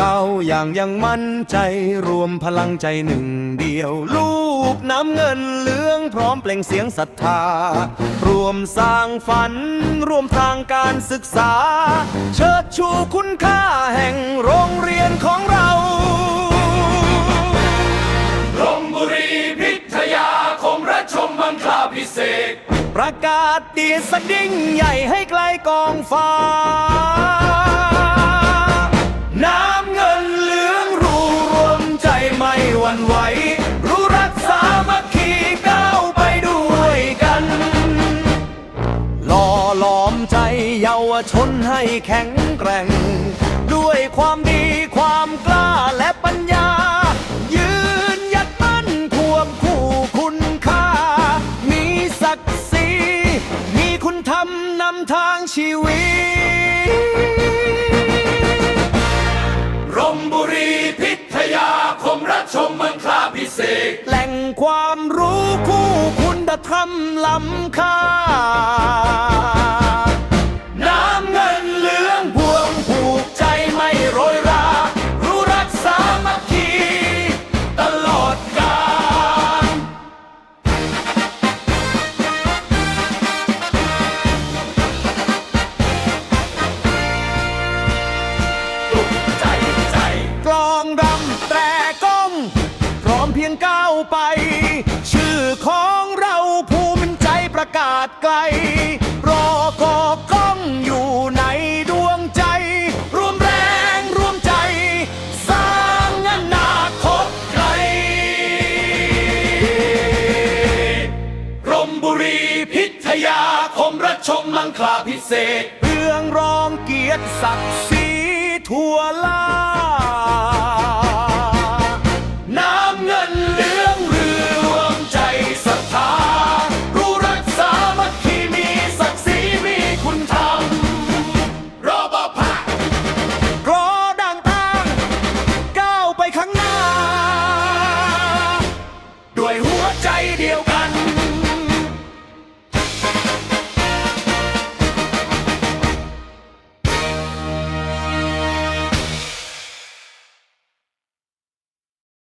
ก้าวอย่างยังมั่นใจรวมพลังใจหนึ่งเดียว ลูกน้ำเงินเหลืองพร้อมเปล่งเสียงศรัทธา รวมสร้างฝัน รวมทางการศึกษา เชิดชูคุณค่า ประกาศดีสดิ้งใหญ่ให้ไกลกองฟ้า น้ำเงินเหลืองรู้รวมใจไม่หวั่นไหว รู้รักสามัคคีก้าวไปด้วยกันหล่อหลอมใจเยาวชนให้แข็งแกร่ง ด้วยความ ธรรมนำทางชีวิตรมบุรีพิทยาคมรัชชมมังคลาพิเศษกแหล่งความรู้คู่คุณธรรมล้ำค่า ไป ชื่อของเราภูมิใจประกาศไกล รอกอกล้องอยู่ในดวงใจ รวมแรงรวมใจ สร้างอนาคตไกลรมบุรีพิทยาคมรัชมมังคลาพิเศษเรื่องรองเกียรติศักดิ์ศรีทั่วลา